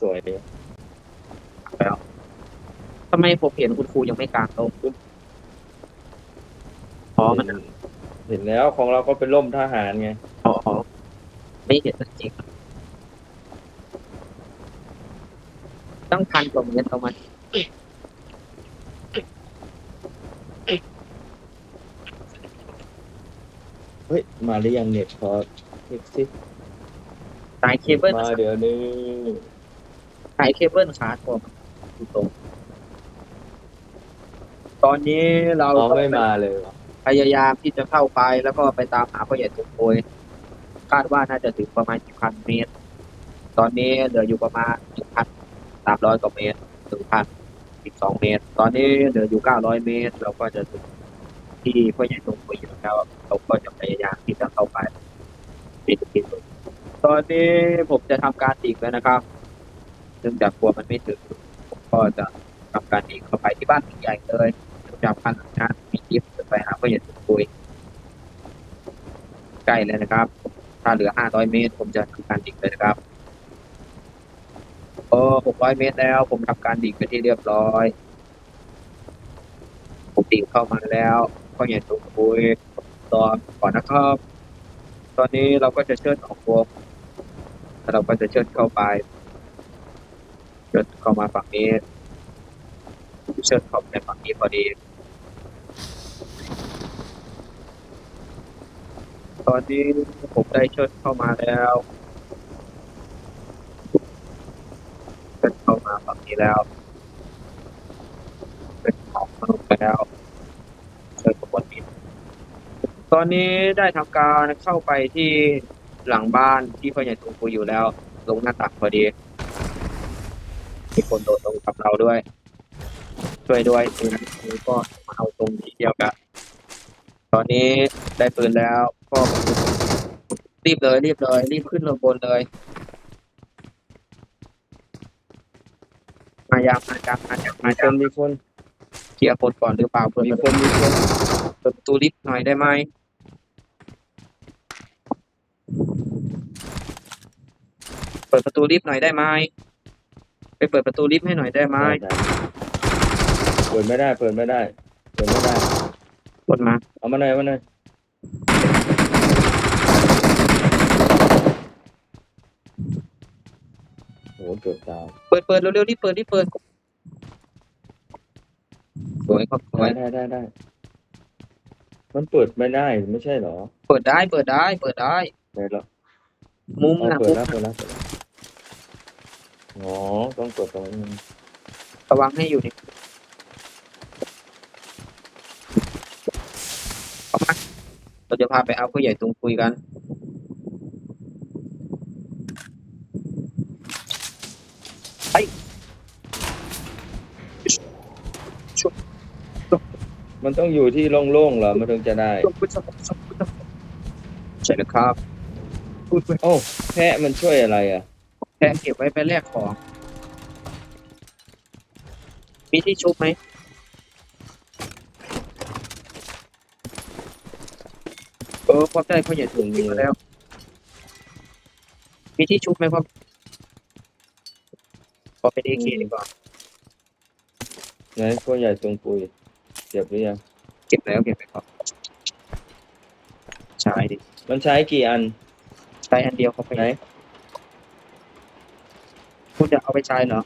สวยๆดีแล้วทำไมผมเห็นคุณครูยังไม่กลางตรงอ๋อมันเห็นแล้วของเราก็เป็นร่มทหารไงอ๋ออ๋อไม่เห็นจริงๆต้องพันกว่าเมตรประมาณเฮ้ย มาหรือยังเน็ตพอเช็คสิสายเคเบิลมาเดี๋ยวนี้ สายเคเบิลขาดผมอยู่ตรงตอนนี้เราเราไม่มาเลยวะพยายามที่จะเข้าไปแล้วก็ไปตามหาพ่อใหญ่ตุงโอยคาดว่าน่าจะถึงประมาณพันเมตร ตอนนี้เหลืออยู่ประมาณหนึ่งพันสามร้อยกว่าเมตรถึงพันสิบสองเมตร ตอนนี้เหลืออยู่เก้าร้อยเมตร เราก็จะถึงที่พ่อใหญ่ตุงโอยอยู่แล้วเราก็จะพยายามที่จะเข้าไปปิดที่สุดตอนนี้ผมจะทำการดิ่งแล้วนะครับเนื่องจากกลัวมันไม่ถึงผมก็จะทำการดิ่งเข้าไปที่บ้านหลังใหญ่เลยเนื่องจากบ้านหลังนั้นมีลิฟต์จะไปหาพ่อใหญ่ตุงโอยใกล้แล้วนะครับ ถ้าเหลือ 500 เมตร ผมจะทำการดิ่งเลยนะครับโอ้600 เมตรแล้ว ผมทำการดิ่งไปที่เรียบร้อย ผมดิ่งเข้ามาแล้ว ก็อย่าตรงคุยตอนก่อนนะครับ ตอนนี้เราก็จะเชิญออกวงแล้วเราก็จะเชิญเข้าไป ชิญเข้ามาฝั่งนี้เชิญเข้าไปฝั่งนี้พอดี ตอนนี้ผมได้เชิญเข้ามาแล้วเชิญเข้ามาฝั่งนี้แล้วเป็นของมนุษย์แล้วเชิญขบวนบินตอนนี้ได้ทำการเข้าไปที่หลังบ้านที่พ่อใหญ่ตุงคุยอยู่แล้ว ลงหน้าตักพอดี มีคนโดดลงกับเราด้วย ช่วยด้วยทีนั้นคือก็มาเอาตรงทีเดียวกัน ตอนนี้ได้ปืนแล้วก็รีบเลยรีบเลยรีบขึ้นลงบนเลยมายามมาจากมาจากมามีคจากนมีคนเคลียร์คนก่อนหรือเปล่าเพื่อนมีคนมีคนเปิดประตูลิฟต์หน่อยได้ไหมเปิดประตูลิฟต์หน่อยได้ไหมไป เปิดประตูลิฟต์ให้หน่อยได้ไหมได้เปิดไม่ได้ เปิดไม่ได้ เปิดไม่ได้ กดมา เอามาหน่อยเอามาหน่อยโหเกือบตายเปิดเปิดเร็วๆรีบเปิดรีบเปิดสวยครับสวยได้ได้ได้ได้ มันเปิดไม่ได้ไม่ใช่เหรอเปิดได้เปิดได้ เปิดได้ได้แล้วมุมอ๋อนะเปิมุดมแล้วเปิดแล้วเปิดแล้ว อ๋อต้องกดตรงนี้ระวังให้อยู่นี่เข้ามาเราจะพาไปเอาผู้ใหญ่ตรงคุยกัน ไปชุบมันต้องอยู่ที่โล่งๆเหรอมันถึงจะได้ชุบชุบชุบชุบใช่แล้วครับพูดไปโอ้แพะมันช่วยอะไรอะ แทนเก็บไว้ไปแลกของ มีที่ชุบไหมเออพอได้พ่อใหญ่ถุงมีมาแล้ว มีที่ชุบไหมพ่อพอเป็นเอเคดีกว่าไหนพวกใหญ่ตรงปุยเก็บหรือยังเก็บแล้วเก็บไปก่อนใช้ดิมันใช้กี่อัน ใช้อันเดียวเขาไปไหน คุณจะเอาไปใช้เหรอ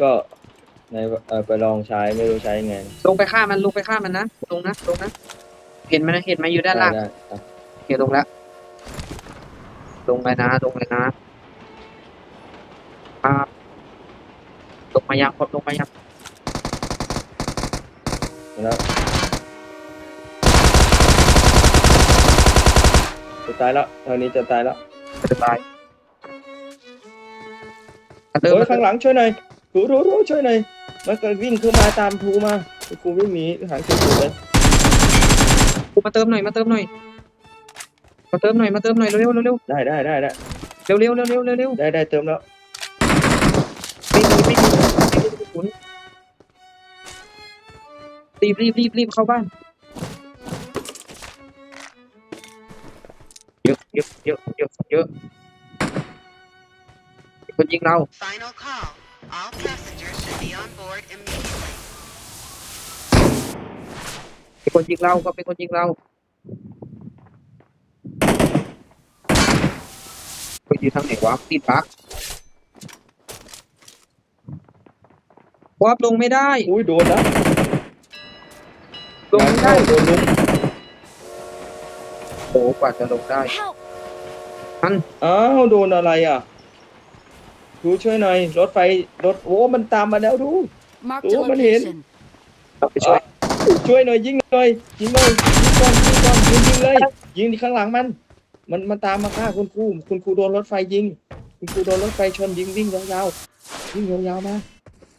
ก็ในเออไปลองใช้ไม่รู้ใช้ยังไงลงไปฆ่ามันลงไปฆ่ามันนะลงนะลงนะเห็นไหมนะเห็นไหมอยู่ด้านล่างได้อะโอเคลงแล้วลงเลยนะลงเลยนะอ่าลงมายังพดลงมายังแล้วจะตายแล้วเท่านี้จะตายแล้วจะตายมา เติมเฮ้ยมาเติข้ามงหลังช่วยหน่อยรู้รู้รู้ช่วยหน่อยมันก็วิ่งเข้ามาตามทูมากูวิ่งหนีหางเก็บเลยมาเติมหน่อยมาเติมหน่อยมาเติมหน่อยมาเติมหน่อยเร็วเร็วเร็วเร็วได้ได้ได้ได้เร็วเร็วเร็วเร็วเร็วเร็วได้ได้เติมแล้วไม่มีไม่มีไม่มีกระสุนรีบรีบรีบรีบเข้าบ้านเยอะเยอะเยอะเยอะเยอะ คนยิงเรา Final call. All passengers should be on board immediately. เป็นคนยิงเราก็เป็นคนยิงเราคนยิงทางไหนวะติดปักวับลงไม่ได้อุ้ยโดนนะลงไม่ได้โดนลุมโอ้กว่าจะลงได้ Help! อ้าวโดนอะไรอะ ดูช่วยหน่อย รถไฟรถโอ้มันตามมาแล้วดู Marked a Oh, มันเห็น location. เราไปช่วย ช่วยหน่อยยิงหน่อยยิงหน่อยยิงก่อนยิงก่อนยิงยิงเลย ยิงที่ข้างหลังมัน มันมันตามมาฆ่าคุณครูคุณครูโดนรถไฟยิง คุณครูโดนรถไฟชนยิงวิ่งยาวๆวิ่งยาวๆมา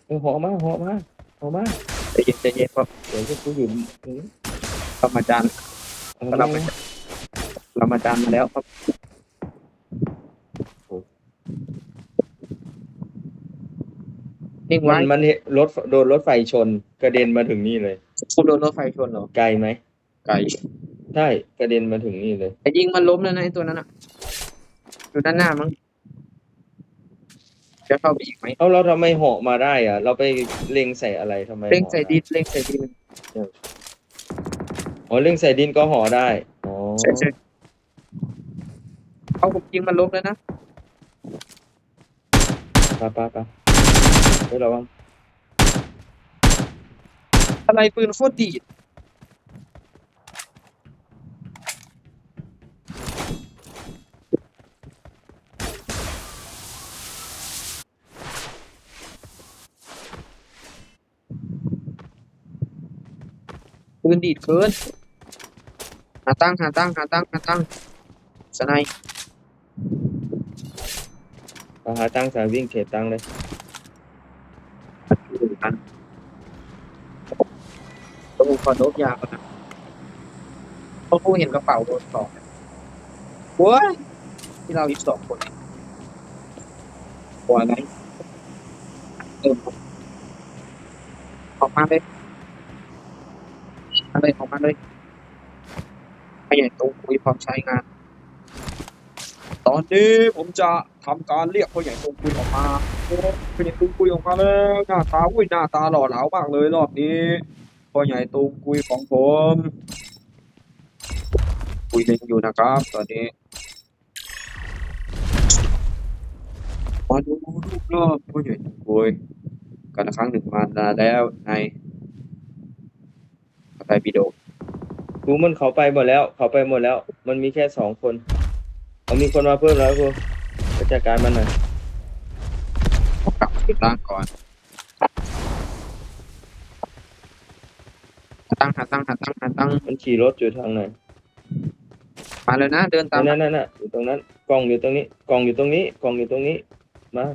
เออหอมาหอมาหอมาใจเย็นใจเย็นครับเดี๋ยวคุณครูอยู่ตรงนี้เรามาจานเอาเรามาไปเรามาจานมาแล้วครับ นิ่งมัไว้นมันเห็นรถโดนรถไฟชน กระเด็นมาถึงนี่เลยคุณโดนรถไฟชนเหรอ ไกลไหมไกลใช่กระเด็นมาถึงนี่เลยไอ้ยิงมันล้มแล้วนะไอ้ตัวนั้นอะอยู่ด้านหน้ามั้งจะเข้าไปอีกไหมเอาเราทำไมเหาะมาได้อะ เราไปเล็งใส่อะไรทำไมเร่งหาะใส่ดินเร่งใส่ดินอ๋อเล็งใส่ดินก็เหอได้อ๋อใช่ใช่เอาผมยิงมันล้มแล้วนะปะปะปะ เฮ้ยระวังอะไรปืนโคตรดีดปืนดีดเกินหาตั้งหาตั้งหาตั้งหาตั้งสไนป์เอาหาตั้งสายวิ่งเขตตั้งเลย อยู่กันต้องขอโดบยาก่อนนะเพราะผู้เห็นกระเป๋าโดนสองว้ยที่เราอีกสองคนกลัวอะไรเติมออกมาเลยมาเลยออกมาเลยไม่ใหญ่โตคุยพร้อมใช้งาน ตอนนี้ผมจะทำการเรียกพ่อใหญ่ตรงคุยออกมา โอ้พ่อใหญ่ตรงคุยออกมาแล้วหน้าตาอุ้ยหน้าตาหล่อเหลามากเลยรอบนี้พ่อใหญ่ตรงคุยของผมคุยเล่นอยู่นะครับ ตอนนี้มาดูรูปรอบพ่อใหญ่ตรงคุยกันครั้งหนึ่งมาแล้วในไปวิดีโอครูมันเขาไปหมดแล้ว เขาไปหมดแล้ว มันมีแค่สองคน เอามีคนมาเพิ่มแล้วครูจัดการมันหน่อย บขึ้นล่างก่อนหาตั้งหาตั้งหาตั้งหาตั้งมันขี่รถอยู่ทางไหนมาเลยนะเดินตามนั่นนั่นน่ะอยู่ตรงนั้นกล่องอยู่ตรงนี้กล่องอยู่ตรงนี้กล่องอยู่ตรงนี้มา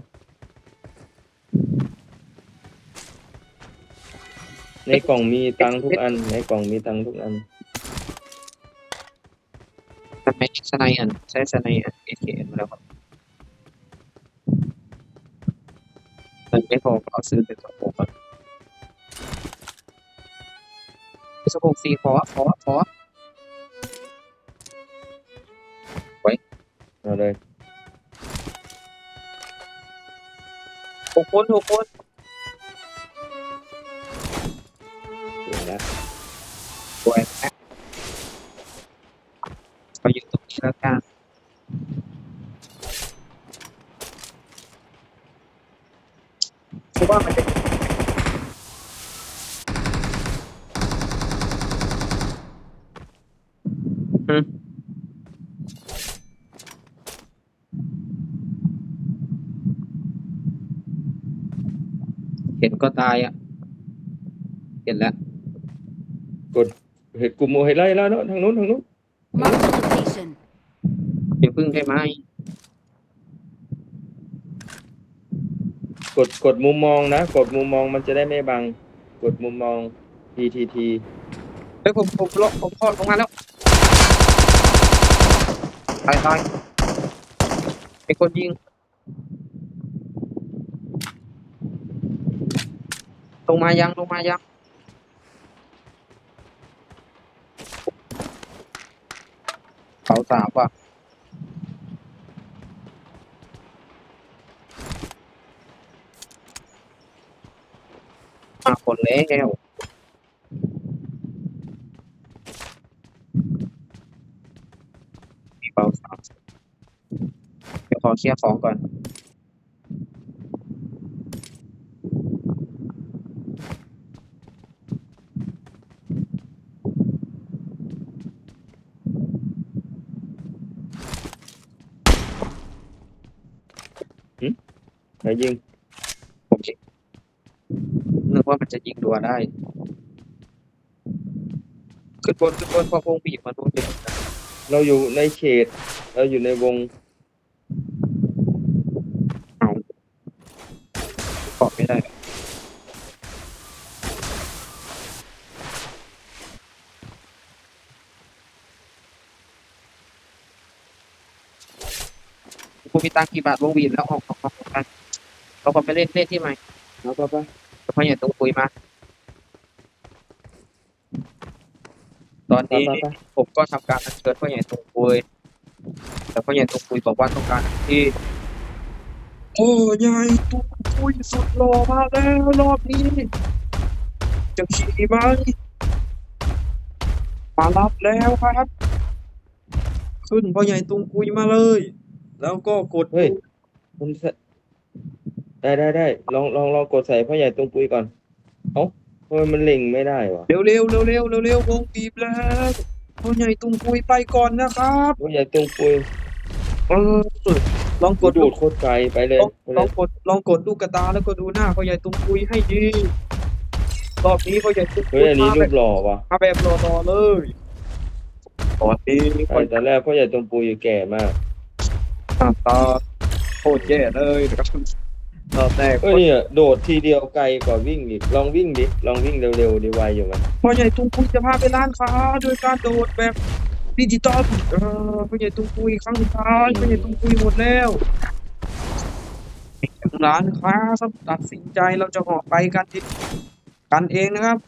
ในกล่องมีตังค์ทุกอัน ในกล่องมีตังค์ทุกอันทำไมสไนอันใช้สไนอันเอเคมาแล้วครับมัน ไม่พอก็ซื้อเป็นสองโก่อนสโคปสี่ขอขอขอเอาเลยหกคนหกคน ก็ตายอะเห็นแล้วเห็ดกลุ่มโมเห็ดไล่แล้วเนอะทางนู้นทางนู้น Marked a location. เป็นพึ่งได้ไหมกดกดมุมมองนะ กดมุมมองมันจะได้ไม่บัง กดมุมมอง PTT เฮ้ยผมผมลงผมพอดลงมาแล้วตายตายเป็นคนยิง ลงมายังลงมายังเสาสามป่ะมาคนแล้วมีเบาสามเดี๋ยวขอเคลียร์ของก่อน ยิง ผมคิดนึกว่ามันจะยิงดัวได้ ขึ้นบนขึ้นบนพราะวงบีบมันวงบีบเราอยู่ในเขต เราอยู่ในวงเกาะไม่ได้กูมีตังค์กี่บาทวงวีนแล้วออกออกออกออกกัน เราก็ไปเล่นเล่นที่ใหม่เอาไปไปเพราะอย่างตรงคุยมา ตอนไปนี้ไปไปผมก็ทำการอัญเชิญพ่อใหญ่ตรงคุย แต่พ่อใหญ่ตรงคุยบอกว่าต้องการที่โอ้ใหญ่ตรงคุยสุดหล่อมาแล้วรอบนี้จะขี่ไหมมารับแล้วครับ ขึ้นพ่อใหญ่ตรงคุยมาเลย แล้วก็กดเฮ้ยมันใส่ ได้ได้ได้ลองลองลองกดใส่พ่อใหญ่ตรงปุยก่อนเอ้าทำไมมันเล็งไม่ได้วะเร็วเร็วเร็วเร็วเร็วเร็ววงบีบแล้วพ่อใหญ่ตรงคุยไปก่อนนะครับพ่อใหญ่ตรงปุยเออลองกกดดดูดูดโคตรไกลไปเลยลองไปเลลอยงกดลองกดลูกกระตาแล้วก็ดูหน้าพ่อใหญ่ตรงคุยให้ดีรอบนี้พ่อใหญ่ตรงคุเฮ้ยยอันนี้มารูแบบปหล่อวะมาแบบรอๆเลยตอนนี้ไอ้ตอนแรกพ่อใหญ่ตรงปุยแก่มากหน้าตาโคตรแย่เลยนะครับ ตอนแรกเอ้ยเนี่ยโดดทีเดียวไกลกว่าวิ่งอีกลองวิ่งดิลองวิ่งเร็วๆดีไวอยู่ไหมพ่อใหญ่ตรงคุยจะพาไปร้านค้าโดยการโดดแบบดิจิตอลเออพ่อใหญ่ตรงคุยครั้งสุดท้ายพ่อใหญ่ตรงคุยหมดแล้วถึงร้านค้าครับตัดสินใจเราจะเหาะไปกันที่กันเองนะครับ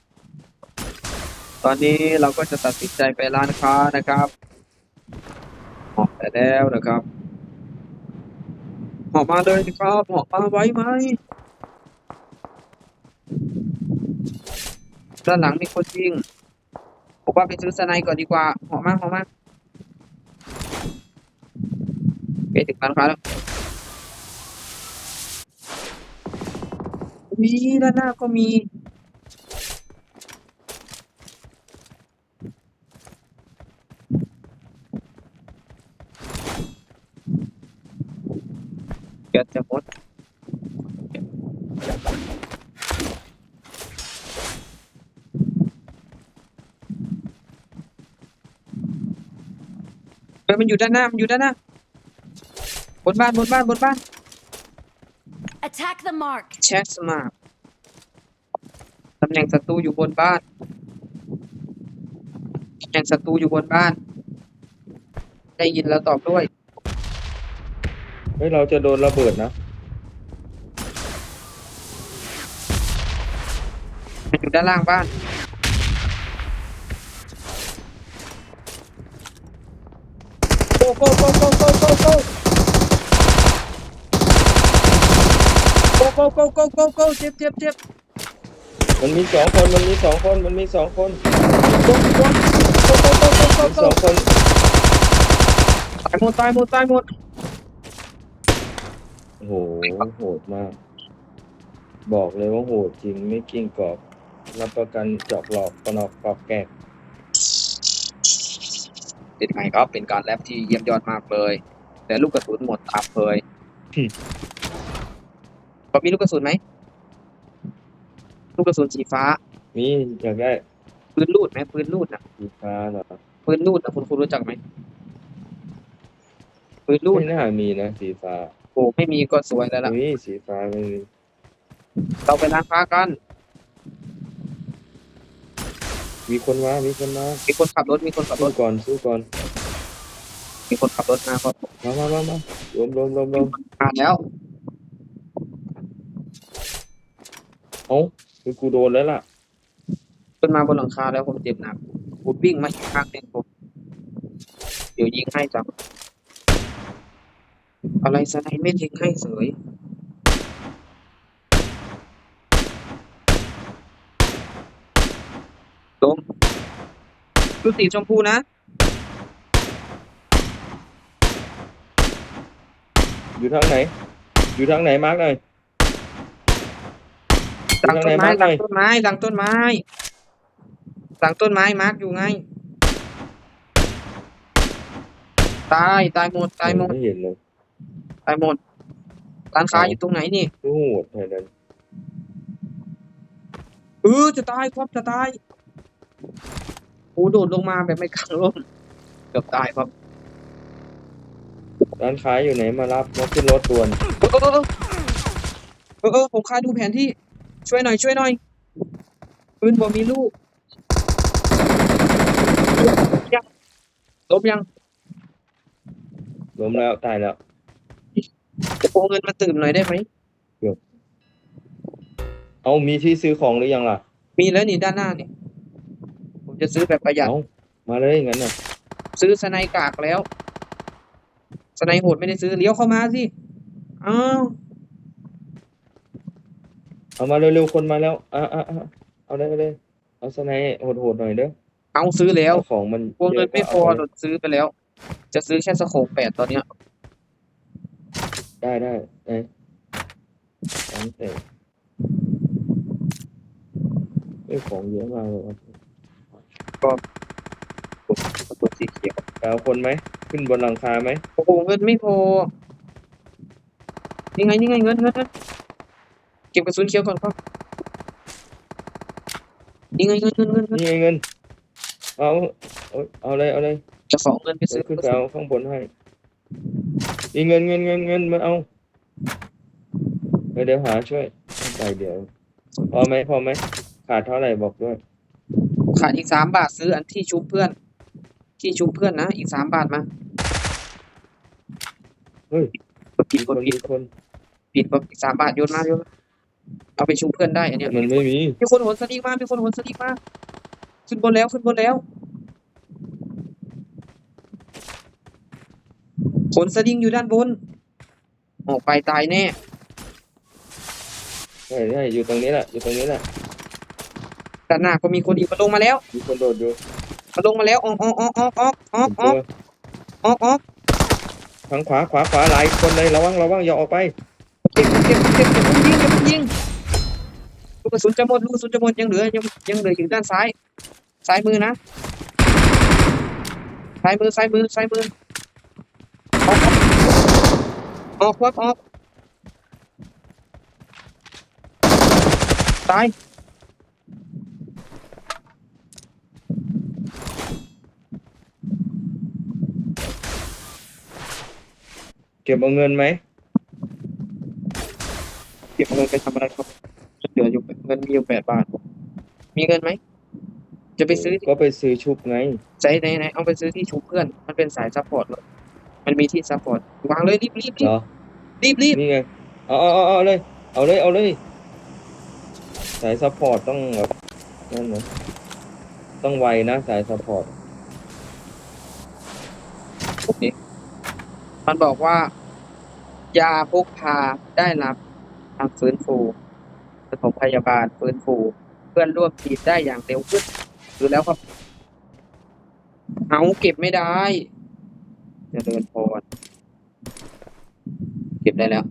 ตอนนี้เราก็จะตัดสินใจไปร้านค้านะครับเหาะไปแล้วนะครับเหาะมาเลยครับเหาะมาไว้ไหมด้านหลังมีคนยิงผมว่าไปซื้อสไนก่อนดีกว่าเหาะมาเหาะมาไปถึงร้านค้าแล้วมีด้านหน้าก็มี แกสจะหมดเฮ้ย มันอยู่ด้านหน้า มันอยู่ด้านหน้า บนบ้าน บนบ้าน บนบ้าน Attack the mark. แชทสมาร์ตำแหน่งศัตรูอยู่บนบ้าน ตำแหน่งศัตรูอยู่บนบ้าน ได้ยินแล้วตอบด้วย เฮ้ยเราจะโดนระเบิดนะมันอยู่ด้านล่างบ้าน โกโกโกโกโกโกโกโกโกโกโกโกโกเจ็บเจ็บเจ็บมันมีสองคนมันมีสองคนมันมีสองคนโกโกโกโกโกโกโกมีโกสองคนตายหมดตายหมดตายหมดโอ้โหโหดมาก บอกเลยว่าโหดจริงไม่กิ้งกรอบรับประกันจอกหลอกปนอกปอกแกก เป็นไงครับ เป็นการแลบที่เยี่ยมยอดมากเลย แต่ลูกกระสุนหมดตามเคยพอมีลูกกระสุนไหม ลูกกระสุนสีฟ้า มีอยากได้ปืนลูดไหมปืนลูดนะสีฟ้าเหรอปืนลูดนะคุณคุณรู้จักไหมปืนลูดไม่น่ามีนะสีฟ้า โอ้ไม่มีก็สวยแล้วล่ะมีสีฟ้าไม่มีเราไปร้านค้ากัน มีคนมา มีคนมามีคนขับรถมีคนขับรสู้ถก่อนสู้ก่อน มีคนขับรถมาก็มามามามารวมรวมรวมรวมมาแล้วเอ้าคือกูโดนแล้วล่ะ ขึ้นมาบนหลังคาแล้วผมเจ็บหนักผมวิ่งมาอีกครั้งหนึ่งผมเดี๋ยวยิงให้จับอะไรสไนไม่ยิงให้เสย ชุดสีชมพูนะอยู่ทางไหน อยู่ทางไหนมาร์กหน่อยหลังต้นไม้หลังต้นไม้หลังต้นไม้หลังต้นไม้มาร์กอยู่ไง ตายตายหมดตายหมดไม่เห็นเลยตายหมดร้านค้าอยู่ตรงไหนนี่โอ้โหไทยแลนเออจะตายครับจะตาย โอ้โดดลงมาแบบไม่กางร่มเกือบตายครับร้านค้าอยู่ไหนมารับมาขึ้นรถด่วนเออเออเออเออเออผมคาดูแผนที่ช่วยหน่อยช่วยหน่อยปืนบ่มีลูกยังลบยังล้มแล้วตายแล้วจะโกงเงินมาตื่นหน่อยได้ไหมเอามีที่ซื้อของหรือยังล่ะ มีแล้วนี่ด้านหน้านี่ ผมจะซื้อแบบประหยัด เอามาเลยงั้นน่ะซื้อสไนกากแล้ว สไนโหดไม่ได้ซื้อเลี้ยวเข้ามาสิอ้าวเอามาเร็วๆคนมาแล้วอะอะอะเอาเลยเอาเลยเอาสไนด์โหดๆหน่อยเด้อเอาซื้อแล้วเอาของมันวงเงินไม่พอเยะโดดซื้อไปแล้ว จะซื้อแค่สโคปแปดตอนเนี้ย ได้ได้เอ้ยสองเตะเอ้ยของเยอะมากเลยว่ะ ตัวสีเขียวไปเอาคนไหม ขึ้นบนหลังคาไหมโอ้โหเงินไม่พอนี่ไงนี่ไงเงินเงินเงินเก็บกระสุนเขียวก่อนครับนี่ไงเงินเงินเงินเงินนี่ไงเงิน เอาเอาเอาเลยเอาเลยจะขอเงินไปซื้อขึ้นไปเอาข้างบนให้นี่เงินเงินเงินเงินมาเอาเดี๋ยวเดี๋ยวหาช่วยไปเดี๋ยวพอไหมพอไหมขาดเท่าไหร่บอกด้วย ขาดอีกสามบาทซื้ออันที่ชุบเพื่อน ที่ชุบเพื่อนนะ อีกสามบาทมาเฮ้ยกดผิดกคดนผิดมีคนผิดกดอีกสามบาทโยนมาโยนมาเอาไปชุบเพื่อนได้อันเนี้ยมันไม่มีมีคนโหนสลิงมามีคนโหนสลิงมาขึ้นบนแล้วขึ้นบนแล้วขนสลิงอยู่ด้านบน ออกไปตายแน่ใช่ใช่อยู่ตรงนี้แหละอยู่ตรงนี้แหละ ด้านหน้าก็มีคนอีกมาลงมาแล้วมีคนโดดอยู่มาลงมาแล้วออกออกออกออกออกออกอตัอกวออกออกทางขวาขวาขวาหลายคนเลยระวังระวังอย่าออกไปเก็บเก็บเก็บเก็บอย่าเพิ่งยิงอย่าเพิ่งยิงลูกกระสุนจะหมดลูกกระสุนจะหมดยังเหลือยังยังเหลืออยู่ด้านซ้ายซ้ายมือนะซ้ายมือซ้ายมือซ้ายมือออกออกออกออกตาย เก็บเอาเงินไหมเก็บเงินไปทำอะไรครับเหลืออยู่เงินมีอยู่แปดบาท มีเงินไหม จะไปซื้อก็ไปซื้อชุบไง ใจไหนไหนเอาไปซื้อที่ชุบเพื่อน มันเป็นสายซัพพอร์ตเลยมันมีที่ซัพพอร์ต วางเลยรีบรีบรีเหบรอรีบรีบนี่ไง เอาเอาเอาเอาเลย เอาเลย เอาเลย สายซัพพอร์ตต้องแบบนั่นนะต้องไวนะ สายซัพพอร์ต โอเค มันบอกว่า ยาพกพาได้รับทางฟื้นฟูปฐมพยาบาลฟื้นฟู เพื่อนร่วมทีมได้อย่างเร็วขึ้นดูแล้วครับ เอาเก็บไม่ได้เจะเดินพรเก็บได้แล้ว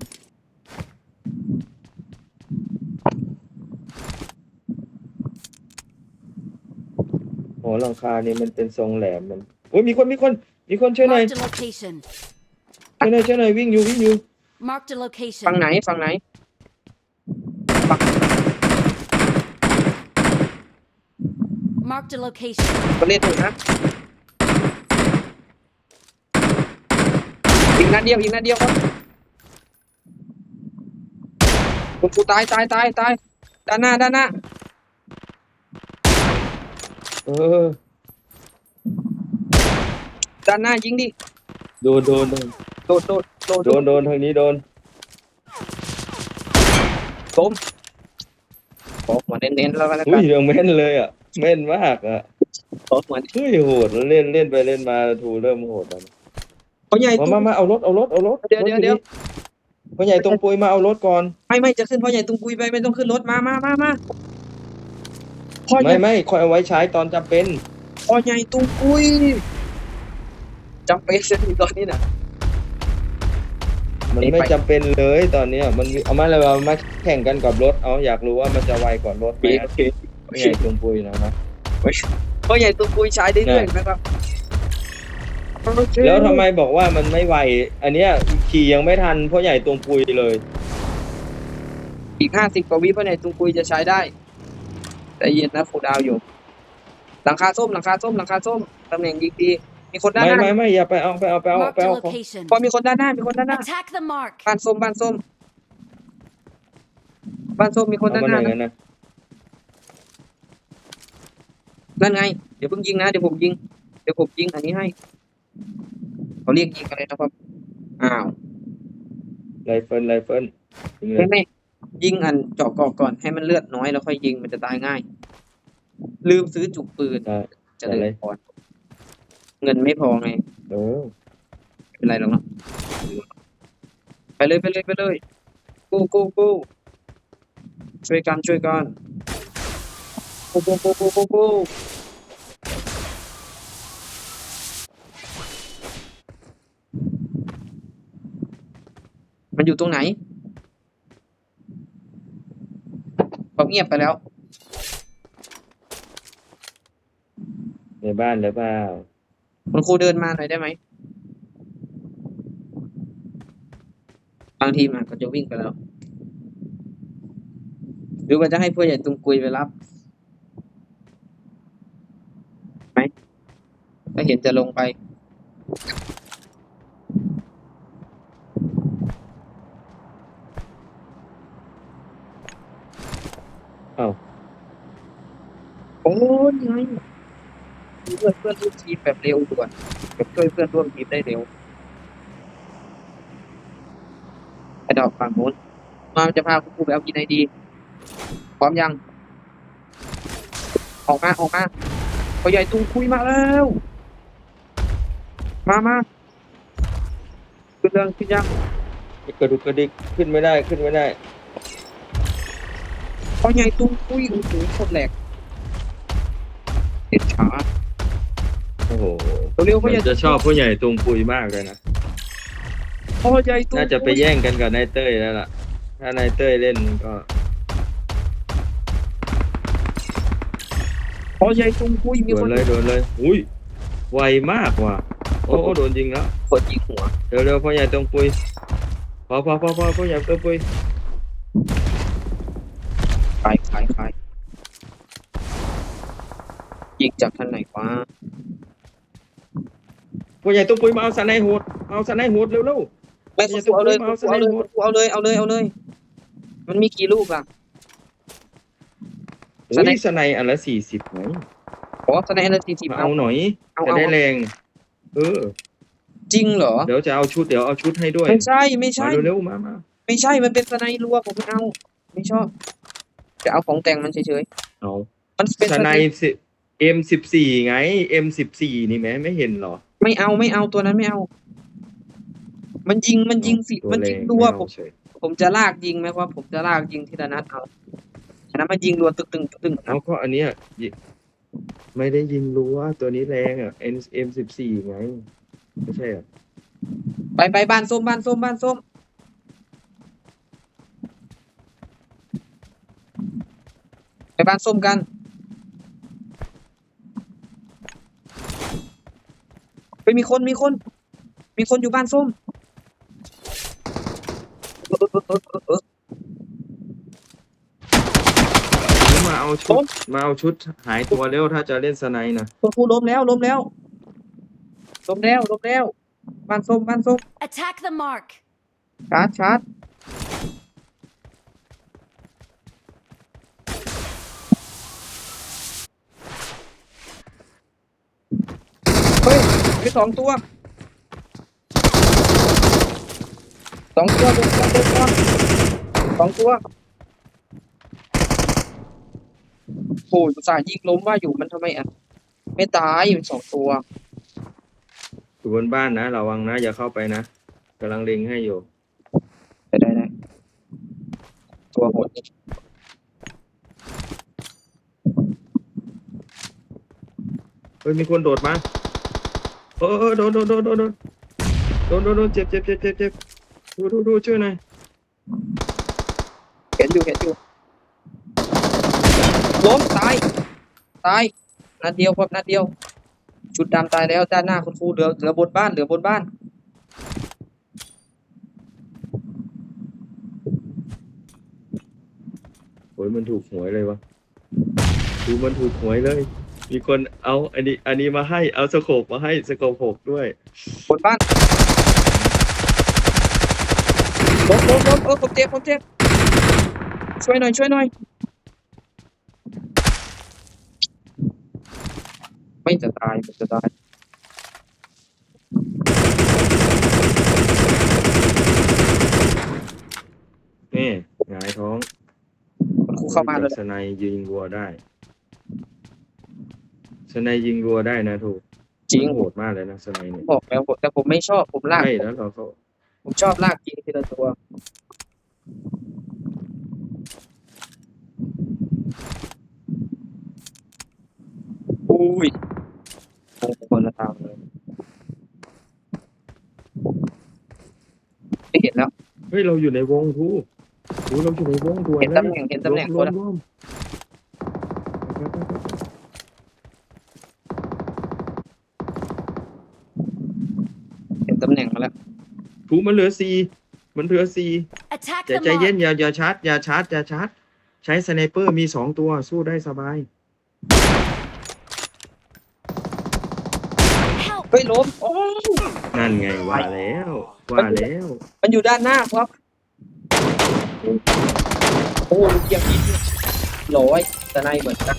หอหลังคานี่มันเป็นทรงแหลมมันโอ้ยมีคนมีคน มีคนช่วยหน่อย Marked a location. ช่วยหน่อยช่วยหน่อยวิ่งอยู่วิ่งอยู่ Marked a location. ฝั่งไหนฝั่งไหน Marked a location. ก็เล่นหนึ่งนะอีกนัดเดียวอีกนัดเดียวครับคุณครูตายตายตายตายด้านหน้าด้านหน้าเออด้านหน้ายิงดิโดนโดนโดน โดดโดดโดดโดนโดนทางนี้โดนล้มขอหัวเน้นๆแล้วกันแล้วอุ้กัยนยังแม่นเลยอะแม่นมากอะขอหัวเฮ้ยโหดเล่นเล่นไปเล่นมาทูเริ่มโหดแล้วเขาใหญ่มาตุ้มามาเอารถเอารถเอารถเดี๋ยวเดี๋ยวเดี๋ยว พ่อใหญ่ตรงปุยมาเอารถก่อน ไม่ไม่จะขึ้นพ่อใหญ่ตุ้งปุยไปไม่ต้องขึ้นรถมามามามาพ่อใหไม่ญ่ไม่คอยเอาไว้ใช้ตอนจำเป็นพ่อใหญ่ตุ้งกุยจำเป็นเสียทีตอนนี้นะ มันนี่ไม่ไปจำเป็นเลยตอนเนี้ยมันเอามาเลยเอามาแข่งกันกับรถเอาอยากรู้ว่ามันจะไวกว่ารถไหมโอเคโอไม่เคใช่ตุงปุยนะครับพ่อใหญ่ตุ้งกุยใช้ได้ด้วยนะครับโอเคแล้วทำไมบอกว่ามันไม่ไว อันเนี้ยขี่ยังไม่ทันพ่อใหญ่ตุงปุยเลย อีกห้าสิบกว่าวิพ่อใหญ่ตุ้งกุยจะใช้ได้แต่เย็นนะฟูลดาวน์อยู่ หลังคาส้มหลังคาส้มหลังคาส้มตำแหน่งยิงดี มีคนด้านไม่หน้าไม่ไม่อย่าไปเอาไปเอาไปเอา Marked ไป a เอา location. พอมีคนด้านหน้า มีคนด้านหน้า Attack the mark. บ้านส้มบ้านส้มบ้านส้มมีคนเอาด้านมาหไหนน้ากันนะนะนั่นไง เดี๋ยวเพิ่งยิงนะเดี๋ยวผมยิง เดี๋ยวผมยิงอันนี้ให้เขาเรียกยิงอะไรนะครับอ้าวไรเฟิลไรเฟิลจริงเลไม่ยไม่ยิงอันเจาะกอกก่อนให้มันเลือดน้อยแล้วค่อยยิงมันจะตายง่าย ลืมซื้อจุกปืน ได้ จะเลยพอ เงินไม่พอไงเออไม่เป็นไรหรอกเนาะไปเลยไปเลยไปเลยกูกูกูช่วยกันช่วยกันกูกูกูกูกูกูมันอยู่ตรงไหนผมเงียบไปแล้ว ในบ้านหรือเปล่า คุณครูเดินมาหน่อยได้ไหมบางทีมอะก็จะวิ่งไปแล้ว หรือว่าจะให้ผู้ใหญ่ตุงกุยไปรับไหมถ้าเห็นจะลงไปเอ้าโอ้ยไง เพื่อนเพื่อนร่วมทีมแบบเร็วด่วนแบบช่วยเพื่อนร่วมทีมได้เร็วไอ้ดอกฝั่งนู้นมาจะพาคุณครูไปเอากินไอดี พร้อมยัง ออกมาออกมาพ่อใหญ่ตุงคุยมาแล้ว มามาขึ้นเรื่องขึ้นยังกระดุกกระดิกขึ้นไม่ได้ขึ้นไม่ได้พ่อใหญ่ตุงคุยโอ้โหโคตรแหลกเด็ดช้าโอ้โหเร็วๆพ่อมันใหญ่จะชอบพ่อใหญ่ตุงปุยมากเลยนะพ่อใหญ่ตุงน่าจะไปแย่งกันกับนายเต้ยแล้วล่ะ ถ้านายเต้ยเล่นก็พ่อใหญ่ตุงคุยมีโดคนนเลยโดนเลยอุ้ยไวมากว่ะโอ้โหโดนยิงแล้วคนยิงหัวเร็วเร็วพ่อใหญ่ตุงปุยพอพอพอพอพ่อใหญ่ตุงปุยขายขายขายยิงจากทางไหนวะ พ่อใหญ่ตุงปุยมาเอาสไนโหดเอาสไนโหดเร็วเร็วไม่อย่าคุณเอาเลยเอาคุณเอาเลยเอาคุณเอาเลยเอาเลยเอาเลย มันมีกี่ลูกล่ะ สอุ้ไน ยสไนอันละสี่สิบไหมอ๋อสไนเอร์สี่สิบมาเอาเอาหน่อยเอาจะเอาได้แรงเออจริงเหรอ เดี๋ยวจะเอาชุดเดี๋ยวเอาชุดให้ด้วยไม่ใช่ไม่มาใช่เร็วๆมามาไม่ใช่ มันเป็นสไนรัวผมไม่เอา ไม่ชอบ จะเอาของแต่งมันเฉยเอาๆ มันเป็นสสไนไนเอ็มสิบสี่ไงเอ็มสิบสี่นี่ไหมไม่เห็นเหรอ ไม่เอาไม่เอาตัวนั้นไม่เอา มันยิงมันยิงสิตัวมันแรยิงงรัวไม่ผเอามเฉยผมจะลากยิงไหมว่าผมจะลากยิงทีละนัดเอาอันนั้นมันยิงรัวตึกตึงตึกตึงเอาก็อันเนี้ยยิไม่ได้ยิงรั้วตัวนี้แรงอะเอ็มเอ็มสิบสี่ไงไม่ใช่เหรอไปไปบ้านส้มบ้านส้มบ้านส้มไปบ้านส้มกัน ไปมีคนมีคน มีคนอยู่บ้านส้มเออเออเออเออเออมาเอาชุดมาเอาชุดหายตัวเร็วถ้าจะเล่นสไนนะคุณครูล้มแล้วล้มแล้วล้มแล้วล้มแล้วบ้านส้มบ้านส้ม Attack the mark. ชาร์จชาร์จเฮ้ย มีสองตัวสองตัวสองตัวสองตัวโอ้ยอุตส่าห์ยิงล้มว่าอยู่มันทำไมอะ ไม่ตายมันสองตัว อยู่บนบ้านนะระวังนะอย่าเข้าไปนะกำลังเล็งให้อยู่ได้ได้ได้ตัวโหดนี่ฮ้ยมีคนโดดมา เออเออโดนโดนโดนโดนโดนโดนโดนโดนเจ็บเจ็บเจ็บเจ็บเจ็บดูดูดูช่วยหน่อยเห็นอยู่เห็นอยู่ล้มตายตายนัดเดียวครับนัดเดียว ชุดดำตายแล้วด้านหน้าคุณครูเหลือเหลือบนบ้านเหลือบนบ้านโอ้ยมันถูกหวยเลยวะดูมันถูกหวยเลย มีคนเอาอันนี้อันนี้มาให้เอาสโคปมาให้สโคปหกด้วยบนบ้านล้มล้มล้มเออผมเจ็บผมเจ็บช่วยหน่อยช่วยหน่อย ไม่จะตายไม่จะตายนี่หงายท้องคุณครูเข้ามาแล้วสไนยยิงวัวได้ สไนยยิงวัวได้นะถูกจริงโหดมากเลยนะสไนยเนี่ยบอกแล้วแต่ผมไม่ชอบผมลากใช่แล้วเราก็ผมชอบลากยิงทีละตัว อุ้ยโอ้โหคนละทางเลยไม่เห็นแล้ว เฮ้ยเราอยู่ในวงทูทูเราอยู่ในวงด่วนเห็นเลยตำแหน่งเห็นตำแหน่งรตัววมแล้วรวม ทูมันเหลือสี่มันเหลือสี่ Attack อย่า the ใจเย็น mark. อย่าอย่าชาร์จอย่าชาร์จอย่าชาร์จใช้สไนเปอร์มีสองตัวสู้ได้สบาย Help! เฮ้ยล้มโอ้ยนั่นไงว่าแล้วว่าแล้ว มันอยู่ด้านหน้าครับ โอ้ลูกเยี่ยมยิงร้อยแต่ในเหมือนกัน